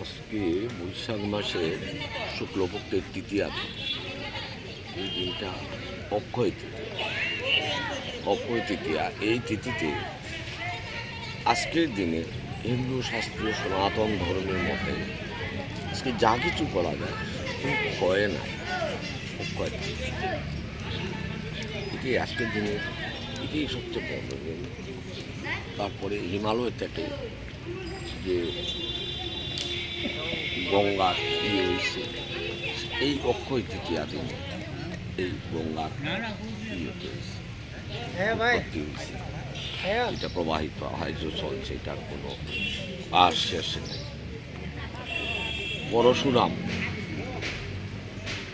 আজকে বৈশাখ মাসের শুক্লপক্ষের তৃতীয়া এই দিনটা অক্ষয় তৃতীয়া অক্ষয় তৃতীয়া, এই তিথিতে আজকের দিনে হিন্দু, শাস্ত্রীয়, সনাতন ধর্মের মতে আজকে যা কিছু করা যায় হয় না অক্ষয়। এটি আজকের দিনে এটাই সবচেয়ে বড়। তারপরে হিমালয় থেকে যে গঙ্গার ইয়ে হয়েছে এই অক্ষয় তৃতীয়া দিন এই গঙ্গার ইয়েতে হয়েছে এটা প্রবাহিত হয় যে চলছে এটার কোনো আর শেষ নেই। পরশুরাম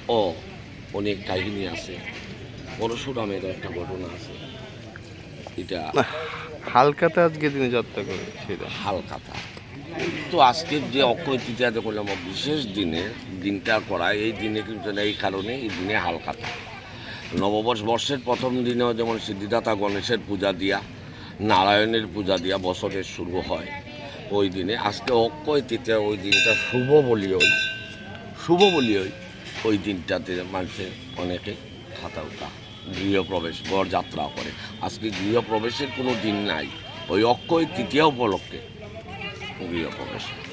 ও অনেক কাহিনী আছে। পরশুরামের একটা ঘটনা আছে। এটা হালকাতে আজকে দিনে যাত্রা করে সেটা। হালকাতা। তো আজকের যে অক্ষয় তৃতীয়াতে করলাম বিশেষ দিনে দিনটা করা এই দিনে কিন্তু এই কারণে এই দিনে হালকাতা। নববর্ষ বর্ষের প্রথম দিনেও যেমন সিদ্ধিদাতা গণেশের পূজা দিয়া নারায়ণের পূজা দিয়া বছরের শুরু হয় ওই দিনে। আজকে অক্ষয় তৃতীয়া ওই দিনটা শুভ বলি ওই শুভ বলি ওই ওই দিনটাতে মানুষের অনেকে খাতা উঠা। গৃহপ্রবেশ গড় যাত্রা করে। আজকে গৃহপ্রবেশের কোনো দিন নাই। ওই অক্ষয় তৃতীয়া উপলক্ষে গৃহপ্রবেশ।